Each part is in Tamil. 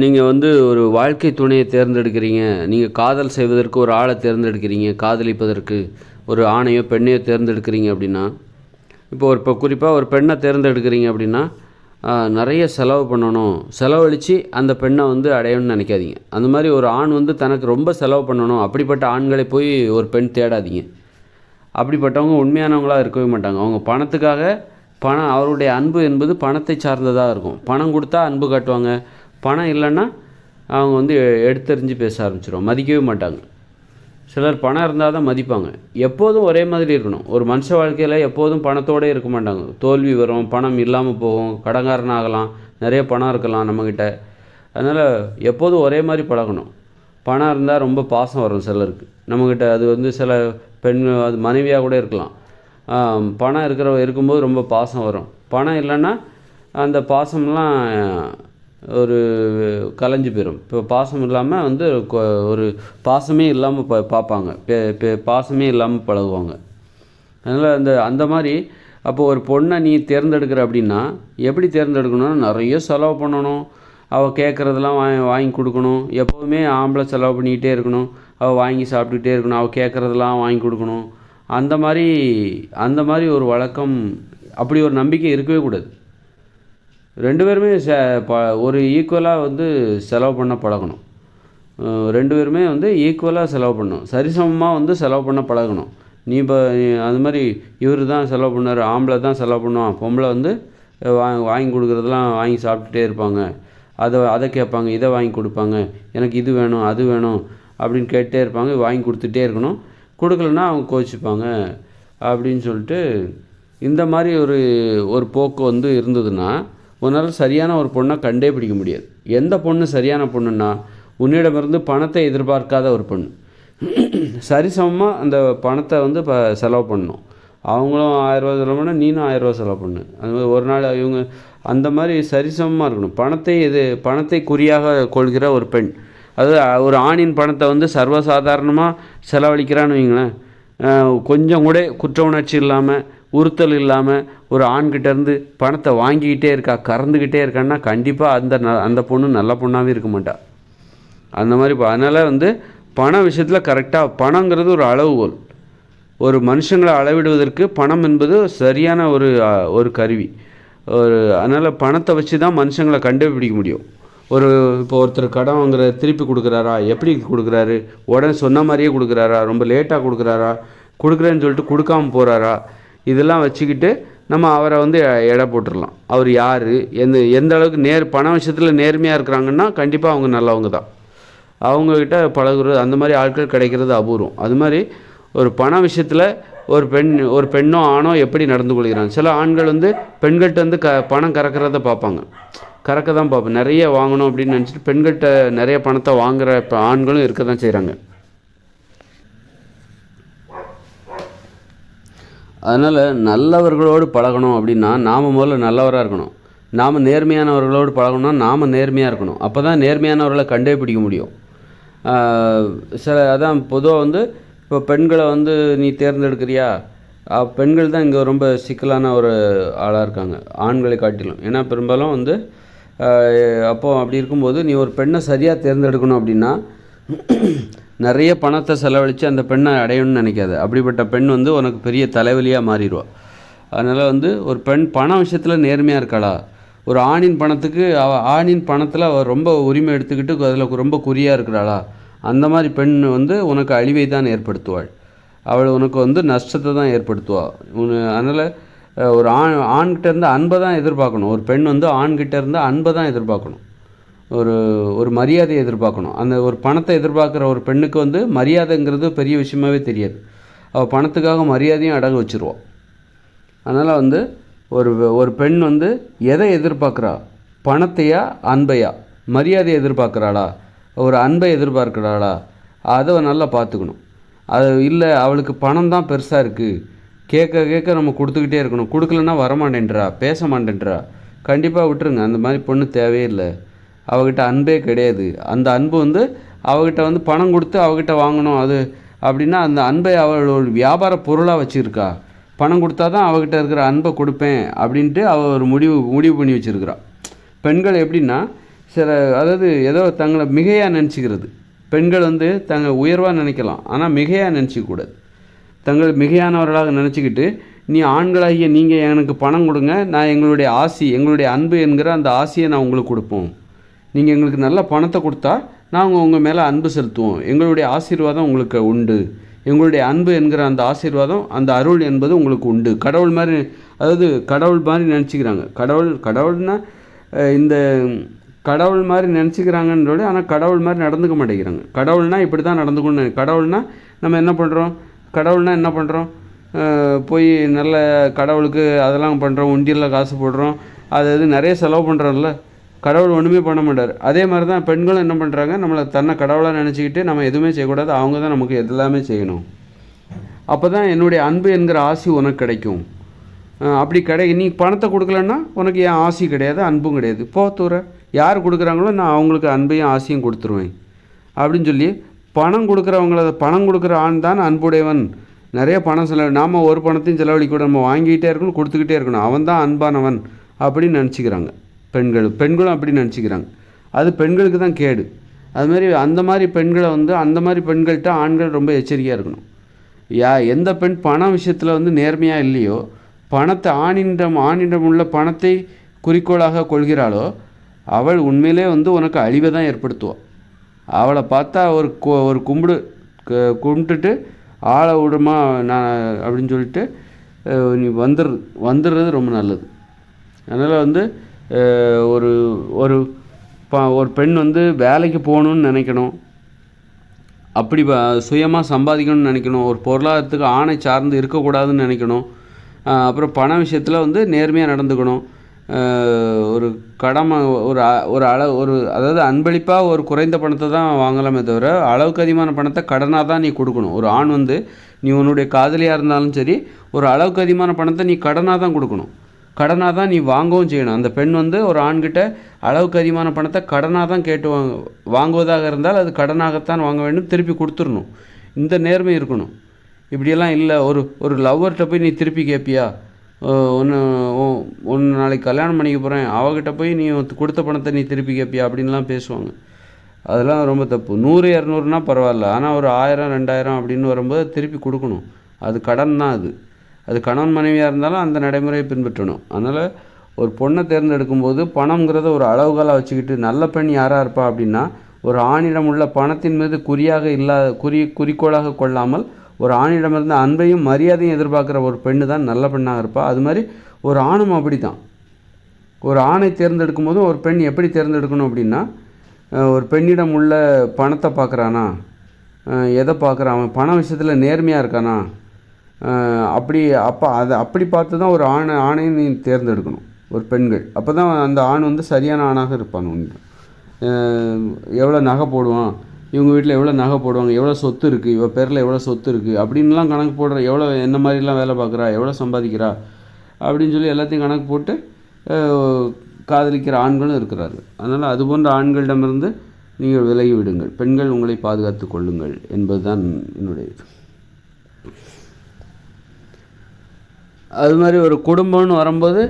நீங்கள் வந்து ஒரு வாழ்க்கை துணையை தேர்ந்தெடுக்கிறீங்க. நீங்கள் காதல் செய்வதற்கு ஒரு ஆளை தேர்ந்தெடுக்கிறீங்க. காதலிப்பதற்கு ஒரு ஆணையோ பெண்ணையோ தேர்ந்தெடுக்கிறீங்க அப்படின்னா இப்போ ஒரு இப்போ குறிப்பாக ஒரு பெண்ணை தேர்ந்தெடுக்கிறீங்க அப்படின்னா நிறைய செலவு பண்ணணும். செலவழித்து அந்த பெண்ணை வந்து அடையணும்னு நினைக்காதீங்க. அந்த மாதிரி ஒரு ஆண் வந்து தனக்கு ரொம்ப செலவு பண்ணணும். அப்படிப்பட்ட ஆண்களை போய் ஒரு பெண் தேடாதீங்க. அப்படிப்பட்டவங்க உண்மையானவங்களாக இருக்கவே மாட்டாங்க. அவங்க பணத்துக்காக பணம் அவருடைய அன்பு என்பது பணத்தை சார்ந்ததாக இருக்கும். பணம் கொடுத்தா அன்பு காட்டுவாங்க. பணம் இல்லைன்னா அவங்க வந்து எ- பேச ஆரம்பிச்சிடும் மதிக்கவே மாட்டாங்க. சிலர் பணம் இருந்தால் தான் மதிப்பாங்க. எப்போதும் ஒரே மாதிரி இருக்கணும். ஒரு மனுஷ வாழ்க்கையில் எப்போதும் பணத்தோடு இருக்க மாட்டாங்க. தோல்வி வரும் பணம் இல்லாமல் போகும் கடங்காரன் ஆகலாம் நிறைய பணம் இருக்கலாம் நம்மக்கிட்ட அதனால் எப்போதும் ஒரே மாதிரி பழகணும். பணம் இருந்தால் ரொம்ப பாசம் வரும் சிலருக்கு. நம்மக்கிட்ட அது வந்து சில பெண் அது மனைவியாக கூட இருக்கலாம். பணம் இருக்கிற இருக்கும்போது ரொம்ப பாசம் வரும். பணம் இல்லைன்னா அந்த பாசம்லாம் ஒரு கலைஞ்சு போயிடும் இப்போ பாசம் இல்லாமல் வந்து கொ- ஒரு பாசமே இல்லாமல் பா பார்ப்பாங்க பே- பாசமே இல்லாமல் பழகுவாங்க. அதனால் அந்த அந்த மாதிரி அப்போ ஒரு பொண்ணை நீ தேர்ந்தெடுக்கிற அப்படின்னா எப்படி தேர்ந்தெடுக்கணும்னா நிறைய செலவு பண்ணணும். அவள் கேட்குறதெல்லாம் வாங்கி வாங்கி கொடுக்கணும். எப்போவுமே ஆம்பளை செலவு பண்ணிக்கிட்டே இருக்கணும். அவள் வாங்கி சாப்பிட்டுக்கிட்டே இருக்கணும். அவள் கேட்குறதெல்லாம் வாங்கி கொடுக்கணும். அந்த மாதிரி அந்த மாதிரி ஒரு வழக்கம் அப்படி ஒரு நம்பிக்கை இருக்கவே கூடாது. ரெண்டு பேருமே ச ப ஒரு ஈக்குவலாக வந்து செலவு பண்ண பழகணும். ரெண்டு பேருமே வந்து ஈக்குவலாக செலவு பண்ணணும். சரிசமமாக வந்து செலவு பண்ண பழகணும். நீ இப்போ அது மாதிரி இவர் தான் செலவு பண்ணார் ஆம்பளை தான் செலவு பண்ணுவான். பொம்பளை வந்து வா வாங்கி கொடுக்குறதெல்லாம் வாங்கி சாப்பிட்டுட்டே இருப்பாங்க. அதை அதை கேட்பாங்க இதை வாங்கி கொடுப்பாங்க. எனக்கு இது வேணும் அது வேணும் அப்படின்னு கேட்டே இருப்பாங்க. வாங்கி கொடுத்துட்டே இருக்கணும். கொடுக்கலன்னா அவங்க கோச்சிப்பாங்க அப்படின்னு சொல்லிட்டு இந்த மாதிரி ஒரு ஒரு போக்கு வந்து இருந்ததுன்னா உன்னால் சரியான ஒரு பொண்ணை கண்டே பிடிக்க முடியாது. எந்த பொண்ணு சரியான பொண்ணுன்னா உன்னிடமிருந்து பணத்தை எதிர்பார்க்காத ஒரு பொண்ணு. சரிசமமாக அந்த பணத்தை வந்து இப்போ செலவு பண்ணணும். அவங்களும் ஆயிரரூவா செலவு பண்ணால் நீனும் ஆயிரரூவா செலவு பண்ணு. அது மாதிரி ஒரு நாள் இவங்க அந்த மாதிரி சரிசமமாக இருக்கணும். பணத்தை இது பணத்தை குறியாக கொள்கிற ஒரு பெண். அது ஒரு ஆணின் பணத்தை வந்து சர்வசாதாரணமாக செலவழிக்கிறான்னு வைங்களேன். கொஞ்சம் கூட குற்ற உணர்ச்சி இல்லாமல் உறுத்தல் இல்லாமல் ஒரு ஆண்கிட்டேருந்து பணத்தை வாங்கிக்கிட்டே இருக்கா கறந்துக்கிட்டே இருக்கான்னா கண்டிப்பாக அந்த ந அந்த பொண்ணு நல்ல பொண்ணாகவே இருக்க மாட்டா. அந்த மாதிரி அதனால் வந்து பண விஷயத்தில் கரெக்டாக பணங்கிறது ஒரு அளவுகோல். ஒரு மனுஷங்களை அளவிடுவதற்கு பணம் என்பது சரியான ஒரு ஒரு கருவி. ஒரு அதனால் பணத்தை வச்சு தான் மனுஷங்களை கண்டுபிடிக்க முடியும். ஒரு இப்போ ஒருத்தர் கடன் வாங்குற திருப்பி கொடுக்குறாரா எப்படி கொடுக்குறாரு உடனே சொன்ன மாதிரியே கொடுக்குறாரா ரொம்ப லேட்டாக கொடுக்குறாரா கொடுக்குறேன்னு சொல்லிட்டு கொடுக்காம போகிறாரா இதெல்லாம் வச்சுக்கிட்டு நம்ம அவரை வந்து எடை போட்டுடலாம் அவர் யார்? எந்த எந்த அளவுக்கு நேர் பண விஷயத்தில் நேர்மையாக இருக்கிறாங்கன்னா கண்டிப்பாக அவங்க நல்லவங்க தான். அவங்கக்கிட்ட பழகுறது அந்த மாதிரி ஆட்கள் கிடைக்கிறது அபூர்வம். அது மாதிரி ஒரு பண விஷயத்தில் ஒரு பெண் ஒரு பெண்ணோ ஆணோ எப்படி நடந்து கொள்கிறாங்க? சில ஆண்கள் வந்து பெண்கள்கிட்ட வந்து க பணம் கறக்கிறத பார்ப்பாங்க. கறக்க தான் பார்ப்போம் நிறைய வாங்கணும் அப்படின்னு நினச்சிட்டு பெண்கள்கிட்ட நிறைய பணத்தை வாங்குகிற இப்போ ஆண்களும் இருக்க தான் செய்கிறாங்க அதனால் நல்லவர்களோடு பழகணும் அப்படின்னா நாம் முதல்ல நல்லவராக இருக்கணும். நாம் நேர்மையானவர்களோடு பழகணும்னா நாம் நேர்மையாக இருக்கணும். அப்போ தான் நேர்மையானவர்களை கண்டே பிடிக்க முடியும் சில அதான் பொதுவாக வந்து இப்போ பெண்களை வந்து நீ தேர்ந்தெடுக்கிறியா? பெண்கள் தான் இங்கே ரொம்ப சிக்கலான ஒரு ஆளாக இருக்காங்க ஆண்களை காட்டிலும். ஏன்னா பெரும்பாலும் வந்து அப்போ அப்படி இருக்கும்போது நீ ஒரு பெண்ணை சரியாக தேர்ந்தெடுக்கணும் அப்படின்னா நிறைய பணத்தை செலவழித்து அந்த பெண்ணை அடையணும்னு நினைக்காது. அப்படிப்பட்ட பெண் வந்து உனக்கு பெரிய தலைவலியாக மாறிடுவா. அதனால் வந்து ஒரு பெண் பண விஷயத்தில் நேர்மையாக இருக்காளா? ஒரு ஆணின் பணத்துக்கு அவ ஆணின் பணத்தில் அவள் ரொம்ப உரிமை எடுத்துக்கிட்டு அதில் ரொம்ப குறியாக இருக்கிறாளா? அந்த மாதிரி பெண் வந்து உனக்கு அழிவை தான் ஏற்படுத்துவாள். அவள் உனக்கு வந்து நஷ்டத்தை தான் ஏற்படுத்துவாள் உன அதனால் ஒரு ஆண் ஆண்கிட்ட இருந்து அன்பை தான் எதிர்பார்க்கணும். ஒரு பெண் வந்து ஆண்கிட்ட இருந்து அன்பை தான் எதிர்பார்க்கணும். ஒரு ஒரு மரியாதையை எதிர்பார்க்கணும். அந்த ஒரு பணத்தை எதிர்பார்க்குற ஒரு பெண்ணுக்கு வந்து மரியாதைங்கிறது பெரிய விஷயமாவே தெரியாது. அவள் பணத்துக்காக மரியாதையும் அடகு வச்சிருவாள் அதனால் வந்து ஒரு ஒரு பெண் வந்து எதை எதிர்பார்க்குறா? பணத்தையா? அன்பையா? மரியாதையை எதிர்பார்க்குறாளா? ஒரு அன்பை எதிர்பார்க்குறாளா? அதை நல்லா பார்த்துக்கணும். அது இல்லை அவளுக்கு பணம் தான் பெருசாக இருக்குது கேட்க கேட்க நம்ம கொடுத்துக்கிட்டே இருக்கணும். கொடுக்கலன்னா வரமாட்டேன்றா? பேச மாட்டேன்றா? கண்டிப்பாக விட்டுருங்க. அந்த மாதிரி பொண்ணு தேவையே இல்லை. அவகிட்ட அன்பே கிடையாது. அந்த அன்பு வந்து அவகிட்ட வந்து பணம் கொடுத்து அவகிட்ட வாங்கணும் அது அப்படின்னா அந்த அன்பை அவள் ஒரு வியாபார பொருளாக வச்சுருக்கா. பணம் கொடுத்தா தான் அவகிட்ட இருக்கிற அன்பை கொடுப்பேன் அப்படின்ட்டு அவள் ஒரு முடிவு முடிவு பண்ணி வச்சுருக்கிறாள் பெண்கள் எப்படின்னா சில அதாவது ஏதோ தங்களை மிகையாக நினச்சிக்கிறது. பெண்கள் வந்து தங்களை உயர்வாக நினைக்கலாம். ஆனால் மிகையாக நினச்சிக்கூடாது தங்கள் மிகையானவர்களாக நினச்சிக்கிட்டு நீ ஆண்களாகிய நீங்கள் எனக்கு பணம் கொடுங்க. நான் எங்களுடைய ஆசி எங்களுடைய அன்பு என்கிற அந்த ஆசையை நான் உங்களுக்கு கொடுப்போம். நீங்கள் எங்களுக்கு நல்ல பணத்தை கொடுத்தா நாங்கள் உங்கள் மேலே அன்பு செலுத்துவோம். எங்களுடைய ஆசீர்வாதம் உங்களுக்கு உண்டு. எங்களுடைய அன்பு என்கிற அந்த ஆசீர்வாதம் அந்த அருள் என்பது உங்களுக்கு உண்டு. கடவுள் மாதிரி அதாவது கடவுள் மாதிரி நினச்சிக்கிறாங்க. கடவுள் கடவுள்னா இந்த கடவுள் மாதிரி நினச்சிக்கிறாங்கன்றோட ஆனால் கடவுள் மாதிரி நடந்துக்க மாட்டேங்கிறாங்க. கடவுள்னால் இப்படி தான் நடந்துக்கணும் கடவுள்னால் நம்ம என்ன பண்ணுறோம் கடவுள்னால் என்ன பண்ணுறோம் போய் நல்ல கடவுளுக்கு அதெல்லாம் பண்ணுறோம் உண்டியலில் காசு போடுறோம். அது இது நிறைய செலவு பண்ணுறோம்ல கடவுள் ஒன்றுமே பண்ண மாட்டார். அதே மாதிரி தான் பெண்களும் என்ன பண்ணுறாங்க நம்மளை தன்னை கடவுளாக நினச்சிக்கிட்டு நம்ம எதுவுமே செய்யக்கூடாது. அவங்க தான் நமக்கு எல்லாமே செய்யணும். அப்போ தான் என்னுடைய அன்பு என்கிற ஆசி உனக்கு கிடைக்கும். அப்படி கிடை நீ பணத்தை கொடுக்கலன்னா உனக்கு என் ஆசி கிடையாது அன்பும் கிடையாது. போ தூர. யார் கொடுக்குறாங்களோ நான் அவங்களுக்கு அன்பையும் ஆசையும் கொடுத்துருவேன். அப்படின்னு சொல்லி பணம் கொடுக்குறவங்கள பணம் கொடுக்குற ஆண் தான் அன்புடையவன். நிறைய பணம் செலவு நாம் ஒரு பணத்தையும் செலவழிக்க கூட நம்ம வாங்கிக்கிட்டே இருக்கணும் கொடுத்துக்கிட்டே இருக்கணும். அவன் தான் அன்பானவன் அப்படின்னு நினச்சிக்கிறாங்க. பெண்கள் பெண்களும் அப்படி நினச்சிக்கிறாங்க. அது பெண்களுக்கு தான் கேடு. அது மாதிரி அந்த மாதிரி பெண்களை வந்து அந்த மாதிரி பெண்கள்கிட்ட ஆண்கள் ரொம்ப எச்சரிக்கையாக இருக்கணும். யா எந்த பெண் பண விஷயத்தில் வந்து நேர்மையாக இல்லையோ பணத்தை ஆணின்றம் ஆணின்றம் உள்ள பணத்தை குறிக்கோளாக கொள்கிறாளோ அவள் உண்மையிலே வந்து உனக்கு அழிவை தான் ஏற்படுத்துவாள் அவளை பார்த்தா ஒரு ஒரு கும்பிடு கும்பிட்டுட்டு ஆளை விடுமா நான் அப்படின்னு சொல்லிட்டு நீ வந்துடு வந்துடுறது ரொம்ப நல்லது. அதனால் வந்து ஒரு ஒரு ப ஒரு பெண் வந்து வேலைக்கு போகணுன்னு நினைக்கணும். அப்படி சுயமாக சம்பாதிக்கணும்னு நினைக்கணும். ஒரு பொருளாதாரத்துக்கு ஆணை சார்ந்து இருக்கக்கூடாதுன்னு நினைக்கணும். அப்புறம் பண விஷயத்தில் வந்து நேர்மையாக நடந்துக்கணும். ஒரு கடமை ஒரு ஒரு அளவு ஒரு அதாவது அன்பளிப்பாக ஒரு குறைந்த பணத்தை தான் வாங்கலாமே தவிர அளவுக்கு அதிகமான பணத்தை கடனாக தான் நீ கொடுக்கணும். ஒரு ஆண் வந்து நீ உன்னுடைய காதலியாக இருந்தாலும் சரி ஒரு அளவுக்கு அதிகமான பணத்தை நீ கடனாக தான் கொடுக்கணும். கடனாக தான் நீ வாங்கவும் செய்யணும். அந்த பெண் வந்து ஒரு ஆண்கிட்ட அளவுக்கு அதிகமான பணத்தை கடனாக தான் கேட்டு வாங்க வாங்குவதாக இருந்தால் அது கடனாகத்தான் வாங்க வேண்டும் திருப்பி கொடுத்துடணும். இந்த நேர்மை இருக்கணும். இப்படியெல்லாம் இல்லை. ஒரு ஒரு லவ்வர்கிட்ட போய் நீ திருப்பி கேட்பியா ஒன்று ஒன்று நாளைக்கு கல்யாணம் பண்ணிக்க போகிறேன் அவகிட்ட போய் நீ கொடுத்த பணத்தை நீ திருப்பி கேட்பியா அப்படின்லாம் பேசுவாங்க. அதெல்லாம் ரொம்ப தப்பு. நூறு இரநூறுனா பரவாயில்ல. ஆனால் ஒரு ஆயிரம் ரெண்டாயிரம் அப்படின்னு வரும்போது திருப்பி கொடுக்கணும். அது கடன் தான் அது. அது கணவன் மனைவியாக இருந்தாலும் அந்த நடைமுறையை பின்பற்றணும். அதனால் ஒரு பொண்ணை தேர்ந்தெடுக்கும்போது பணங்கிறத ஒரு அளவுகளாக வச்சுக்கிட்டு நல்ல பெண் யாராக இருப்பா? அப்படின்னா ஒரு ஆணிடம் உள்ள பணத்தின் மீது குறியாக இல்லாத குறி குறிக்கோளாக கொள்ளாமல் ஒரு ஆணிடமிருந்து அன்பையும் மரியாதையும் எதிர்பார்க்குற ஒரு பெண்ணு தான் நல்ல பெண்ணாக இருப்பாள் அது மாதிரி ஒரு ஆணும் அப்படி தான் ஒரு ஆணை தேர்ந்தெடுக்கும் போதும் ஒரு பெண் எப்படி தேர்ந்தெடுக்கணும் அப்படின்னா ஒரு பெண்ணிடம் உள்ள பணத்தை பார்க்குறானா? எதை பார்க்குறான்? அவன் பண விஷயத்தில் நேர்மையாக இருக்கானா? அப்படி அப்போ அதை அப்படி பார்த்து தான் ஒரு ஆணை ஆணையும் நீ தேர்ந்தெடுக்கணும் ஒரு பெண்கள். அப்போ தான் அந்த ஆண் வந்து சரியான ஆணாக இருப்பான் ஒன்று எவ்வளோ நகை போடுவான் இவங்க வீட்டில் எவ்வளோ நகை போடுவாங்க எவ்வளோ சொத்து இருக்குது இவள் பேரில் எவ்வளோ சொத்து இருக்குது அப்படின்லாம் கணக்கு போடுற எவ்வளோ என்ன மாதிரிலாம் வேலை பார்க்குறா எவ்வளோ சம்பாதிக்கிறா அப்படின்னு சொல்லி எல்லாத்தையும் கணக்கு போட்டு காதலிக்கிற ஆண்களும் இருக்கிறார்கள். அதனால் அது போன்ற ஆண்களிடமிருந்து நீங்கள் விலகி விடுங்கள். பெண்கள் உங்களை பாதுகாத்து கொள்ளுங்கள் என்பதுதான் என்னுடைய இது. அது மாதிரி ஒரு குடும்பம்னு வரும்போது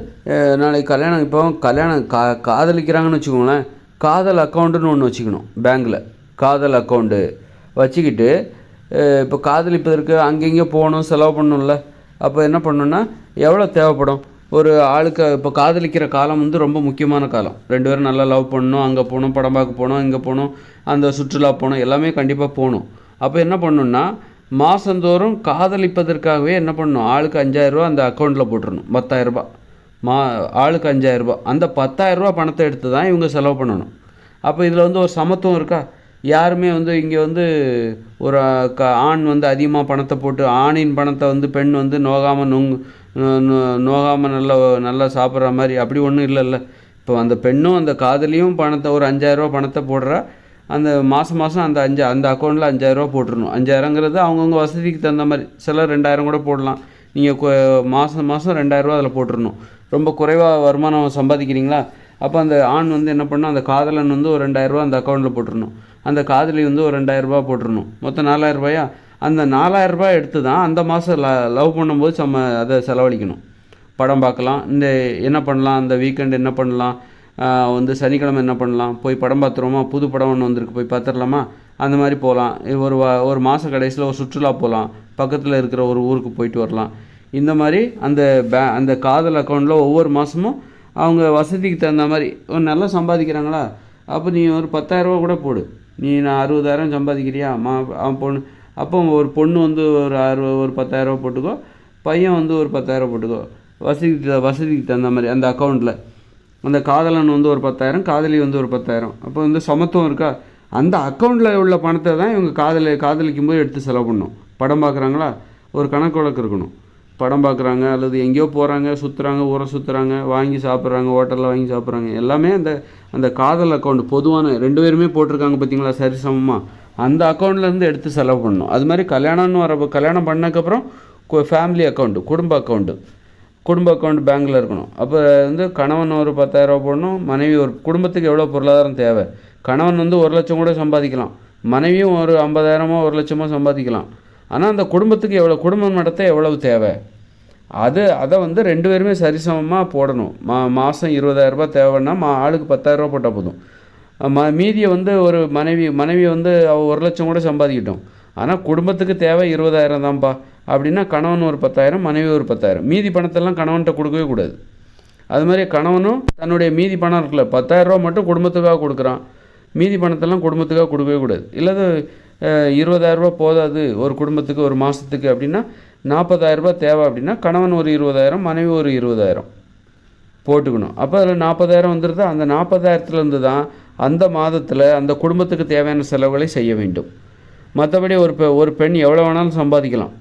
நாளைக்கு கல்யாணம் இப்போ கல்யாணம் கா காதலிக்கிறாங்கன்னு வச்சுக்கோங்களேன் காதல் அக்கௌண்ட்டுன்னு ஒன்று வச்சுக்கணும் பேங்க்கில் காதல் அக்கௌண்ட்டு வச்சுக்கிட்டு இப்போ காதலிப்பதற்கு அங்கங்கே போகணும் செலவு பண்ணணும்ல. அப்போ என்ன பண்ணணுன்னா எவ்வளோ தேவைப்படும்? ஒரு ஆளுக்கு இப்போ காதலிக்கிற காலம் வந்து ரொம்ப முக்கியமான காலம். ரெண்டு பேரும் நல்லா லவ் பண்ணணும் அங்கே போகணும் படம் பார்க்க போகணும் இங்கே போகணும் அந்த சுற்றுலா போகணும் எல்லாமே கண்டிப்பாக போகணும். அப்போ என்ன பண்ணணுன்னா மாதந்தோறும் காதலிப்பதற்காகவே என்ன பண்ணணும்? ஆளுக்கு அஞ்சாயிரரூபா அந்த அக்கௌண்ட்டில் போட்டுறணும். பத்தாயிரரூபா மா ஆளுக்கு அஞ்சாயிரரூபா அந்த பத்தாயிரரூபா பணத்தை எடுத்து தான் இவங்க செலவு பண்ணணும். அப்போ இதில் வந்து ஒரு சமத்துவம் இருக்கா? யாருமே வந்து இங்கே வந்து ஒரு க ஆண் வந்து அதிகமாக பணத்தை போட்டு ஆணின் பணத்தை வந்து பெண் வந்து நோகாமல் நொங்கு நோகாமல் நல்லா நல்லா சாப்பிட்ற மாதிரி அப்படி ஒன்றும் இல்லைல்ல. இப்போ அந்த பெண்ணும் அந்த காதலியும் பணத்தை ஒரு அஞ்சாயிரரூபா பணத்தை போடுறா. அந்த மாதம் மாதம் அந்த அஞ்சு அந்த அக்கௌண்ட்டில் அஞ்சாயிரரூவா போட்டுருணும் அஞ்சாயிரங்கிறது அவங்கவுங்க வசதிக்கு தகுந்த மாதிரி. சிலர் ரெண்டாயிரம் கூட போடலாம். நீங்கள் மாதம் மாதம் ரெண்டாயிரரூவா அதில் போட்டுருணும் ரொம்ப குறைவாக வருமானம் சம்பாதிக்கிறீங்களா? அப்போ அந்த ஆண் வந்து என்ன பண்ணணும் அந்த காதலன் வந்து ஒரு ரெண்டாயிரரூவா அந்த அக்கௌண்ட்டில் போட்டுருணும் அந்த காதலி வந்து ஒரு ரெண்டாயிரரூபா போட்டுருணும் மொத்தம் நாலாயிரரூபாயா அந்த நாலாயிரரூபா எடுத்து தான் அந்த மாதம் ல லவ் பண்ணும்போது நம்ம அதை செலவழிக்கணும். படம் பார்க்கலாம். இந்த என்ன பண்ணலாம்? அந்த வீக்கெண்ட் என்ன பண்ணலாம்? வந்து சனிக்கிழமை என்ன பண்ணலாம்? போய் படம் பார்த்துருவோமா? புது படம் ஒன்று வந்திருக்கு போய் பார்த்துடலாமா அந்த மாதிரி போகலாம் ஒரு வா ஒரு மாத கடைசியில் ஒரு சுற்றுலா போகலாம் பக்கத்தில் இருக்கிற ஒரு ஊருக்கு போயிட்டு வரலாம். இந்த மாதிரி அந்த பே அந்த காதல் அக்கௌண்ட்டில் ஒவ்வொரு மாதமும் அவங்க வசதிக்கு தகுந்த மாதிரி ஒரு நல்லா சம்பாதிக்கிறாங்களா? அப்போ நீ ஒரு பத்தாயிரரூபா கூட போடு. நீ நான் அறுபதாயிரம் சம்பாதிக்கிறியா? மா அவன் பொண்ணு அப்போ ஒரு பொண்ணு வந்து ஒரு அறுபது ஒரு பத்தாயிரரூபா போட்டுக்கோ. பையன் வந்து ஒரு பத்தாயிரரூபா போட்டுக்கோ. வசதிக்கு வசதிக்கு தகுந்த மாதிரி அந்த அக்கௌண்ட்டில் அந்த காதலன் வந்து ஒரு பத்தாயிரம் காதலி வந்து ஒரு பத்தாயிரம். அப்போ வந்து சமத்துவம் இருக்கா? அந்த அக்கௌண்ட்டில் உள்ள பணத்தை தான் இவங்க காதலி காதலிக்கும் போது எடுத்து செலவு பண்ணணும் படம் பார்க்குறாங்களா ஒரு கணக்கு வழக்கு இருக்கணும். படம் பார்க்குறாங்க அல்லது எங்கேயோ போகிறாங்க சுற்றுறாங்க ஊரை சுற்றுறாங்க வாங்கி சாப்பிட்றாங்க ஹோட்டலில் வாங்கி சாப்பிட்றாங்க. எல்லாமே அந்த அந்த காதல் அக்கௌண்ட் பொதுவான ரெண்டு பேருமே போட்டிருக்காங்க பார்த்தீங்களா சரி சமமாக அந்த அக்கௌண்ட்லேருந்து எடுத்து செலவு பண்ணணும் அது மாதிரி கல்யாணம்னு வரப்போ கல்யாணம் பண்ணக்கப்புறம் ஃபேமிலி அக்கௌண்ட்டு குடும்ப அக்கௌண்ட்டு குடும்ப அக்கௌண்ட் பேங்க்கில் இருக்கணும். அப்போ வந்து கணவன் ஒரு பத்தாயிரரூபா போடணும் மனைவி ஒரு குடும்பத்துக்கு எவ்வளோ பொருளாதாரம் தேவை? கணவன் வந்து ஒரு லட்சம் கூட சம்பாதிக்கலாம். மனைவியும் ஒரு ஐம்பதாயிரமோ ஒரு லட்சமோ சம்பாதிக்கலாம். ஆனால் அந்த குடும்பத்துக்கு எவ்வளோ குடும்பம் நடத்த எவ்வளவு தேவை? அது அதை வந்து ரெண்டு பேருமே சரிசமமாக போடணும். மா மாதம் இருபதாயிரரூபா தேவைன்னா மா ஆளுக்கு பத்தாயிரரூபா போட்டால் போதும். ம மீதியை வந்து ஒரு மனைவி மனைவி வந்து ஒரு லட்சம் கூட சம்பாதிக்கிட்டோம். ஆனால் குடும்பத்துக்கு தேவை இருபதாயிரம் தான்ப்பா. அப்படின்னா கணவன் ஒரு பத்தாயிரம் மனைவி ஒரு பத்தாயிரம். மீதி பணத்தெல்லாம் கணவன்கிட்ட கொடுக்கவே கூடாது. அது மாதிரி கணவனும் தன்னுடைய மீதி பணம் இருக்குல்ல பத்தாயிரரூபா மட்டும் குடும்பத்துக்காக கொடுக்குறான். மீதி பணத்தெல்லாம் குடும்பத்துக்காக கொடுக்கவே கூடாது. இல்லாத இருபதாயிரரூபா போதாது ஒரு குடும்பத்துக்கு ஒரு மாதத்துக்கு அப்படின்னா நாற்பதாயிரரூபா தேவை அப்படின்னா கணவன் ஒரு இருபதாயிரம் மனைவி ஒரு இருபதாயிரம் போட்டுக்கணும். அப்போ அதில் நாற்பதாயிரம் வந்துடுது அந்த நாற்பதாயிரத்துலேருந்து தான் அந்த மாதத்தில் அந்த குடும்பத்துக்கு தேவையான செலவுகளை செய்ய வேண்டும். மற்றபடி ஒரு பெ ஒரு பெண் எவ்வளோ வேணாலும் சம்பாதிக்கலாம்.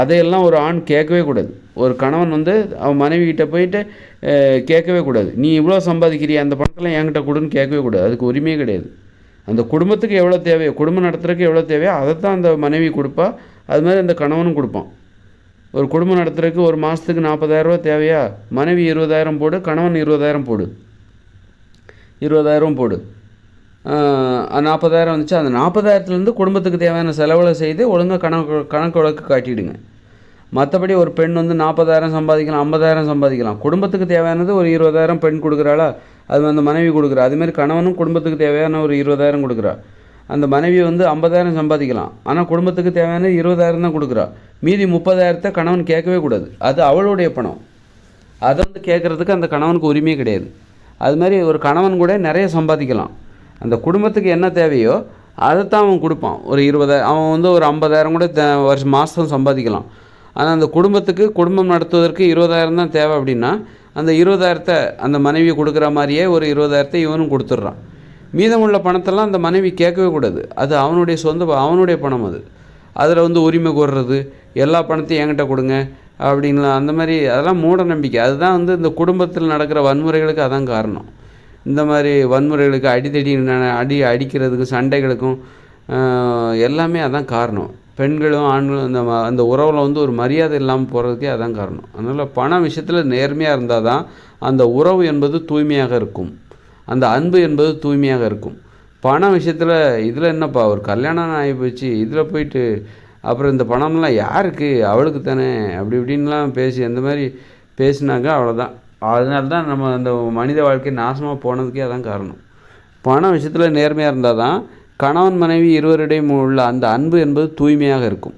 அதையெல்லாம் ஒரு ஆண் கேட்கவே கூடாது. ஒரு கணவன் வந்து அவன் மனைவி கிட்ட போயிட்டு கேட்கவே கூடாது. நீ இவ்வளோ சம்பாதிக்கிறிய? அந்த பணத்தெல்லாம் என்கிட்ட கொடுன்னு கேட்கவே கூடாது. அதுக்கு உரிமையே கிடையாது. அந்த குடும்பத்துக்கு எவ்வளோ தேவையோ குடும்பம் நடத்துறதுக்கு எவ்வளோ தேவையோ அதை தான் அந்த மனைவி கொடுப்பா. அது மாதிரி அந்த கணவனும் கொடுப்பான். ஒரு குடும்பம் நடத்துறதுக்கு ஒரு மாதத்துக்கு நாற்பதாயிரரூவா தேவையா? மனைவி இருபதாயிரம் போடு கணவன் இருபதாயிரம் போடு. இருபதாயிரம் போடு. நாற்பதாயிரம் வந்துச்சு. அந்த நாற்பதாயிரத்துலேருந்து குடும்பத்துக்கு தேவையான செலவுகளை செய்து ஒழுங்காக கணக்கு கணக்கு வழக்கு காட்டிடுங்க. மற்றபடி ஒரு பெண் வந்து நாற்பதாயிரம் சம்பாதிக்கலாம் ஐம்பதாயிரம் சம்பாதிக்கலாம். குடும்பத்துக்கு தேவையானது ஒரு இருபதாயிரம் பெண் கொடுக்குறாளா? அது அந்த மனைவி கொடுக்குறா. அதுமாரி கணவனும் குடும்பத்துக்கு தேவையான ஒரு இருபதாயிரம் கொடுக்குறா. அந்த மனைவி வந்து ஐம்பதாயிரம் சம்பாதிக்கலாம். ஆனால் குடும்பத்துக்கு தேவையான இருபதாயிரம் தான் கொடுக்குறா. மீதி முப்பதாயிரத்தை கணவன் கேட்கவே கூடாது. அது அவளுடைய பணம். அதை வந்து கேட்குறதுக்கு அந்த கணவனுக்கு உரிமையே கிடையாது. அது மாதிரி ஒரு கணவன் கூட நிறைய சம்பாதிக்கலாம். அந்த குடும்பத்துக்கு என்ன தேவையோ அதைத்தான் அவன் கொடுப்பான். ஒரு இருபதாயிரம் அவன் வந்து ஒரு ஐம்பதாயிரம் கூட தே வருஷம் மாதம் சம்பாதிக்கலாம். ஆனால் அந்த குடும்பத்துக்கு குடும்பம் நடத்துவதற்கு இருபதாயிரம் தான் தேவை அப்படின்னா அந்த இருபதாயிரத்தை அந்த மனைவி கொடுக்குற மாதிரியே ஒரு இருபதாயிரத்தை இவனும் கொடுத்துட்றான். மீதமுள்ள பணத்தெல்லாம் அந்த மனைவி கேட்கவே கூடாது. அது அவனுடைய சொந்த அவனுடைய பணம் அது. அதில் வந்து உரிமை கோர்றது எல்லா பணத்தையும் என்கிட்ட கொடுங்க அப்படின்லாம் அந்த மாதிரி அதெல்லாம் மூட நம்பிக்கை. அதுதான் வந்து இந்த குடும்பத்தில் நடக்கிற வன்முறைகளுக்கு அதான் காரணம். இந்த மாதிரி வன்முறைகளுக்கு அடித்தடி அடி அடிக்கிறதுக்கும் சண்டைகளுக்கும் எல்லாமே அதான் காரணம். பெண்களும் ஆண்களும் அந்த அந்த உறவில் வந்து ஒரு மரியாதை இல்லாமல் போகிறதுக்கே அதான் காரணம். அதனால் பண விஷயத்தில் நேர்மையாக இருந்தால் தான் அந்த உறவு என்பது தூய்மையாக இருக்கும். அந்த அன்பு என்பது தூய்மையாக இருக்கும். பண விஷயத்தில் இதில் என்னப்பா ஒரு கல்யாணம் ஆகி போச்சு இதில் போயிட்டு அப்புறம் இந்த பணம்லாம் யாருக்கு? அவளுக்கு தானே அப்படி இப்படின்லாம் பேசி அந்த மாதிரி பேசினாங்க அவ்வளோதான் அதனால தான் நம்ம அந்த மனித வாழ்க்கை நாசமாக போனதுக்கே அதான் காரணம். பண விஷயத்தில் நேர்மையாக இருந்தால் தான் கணவன் மனைவி இருவரிடையும் உள்ள அந்த அன்பு என்பது தூய்மையாக இருக்கும்.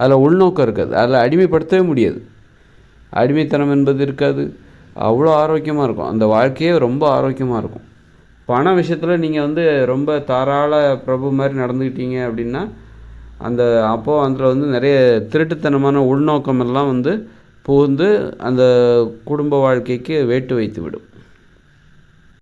அதில் உள்நோக்கம் இருக்காது. அதில் அடிமைப்படுத்தவே முடியாது. அடிமைத்தனம் என்பது இருக்காது. அவ்வளோ ஆரோக்கியமாக இருக்கும். அந்த வாழ்க்கையே ரொம்ப ஆரோக்கியமாக இருக்கும். பண விஷயத்தில் நீங்கள் வந்து ரொம்ப தாராள பிரபு மாதிரி நடந்துக்கிட்டீங்க அப்படின்னா அந்த அப்போது அதில் வந்து நிறைய திருட்டுத்தனமான உள்நோக்கம் எல்லாம் வந்து புகுந்து அந்த குடும்ப வாழ்க்கைக்கு வேட்டு வைத்து விடும்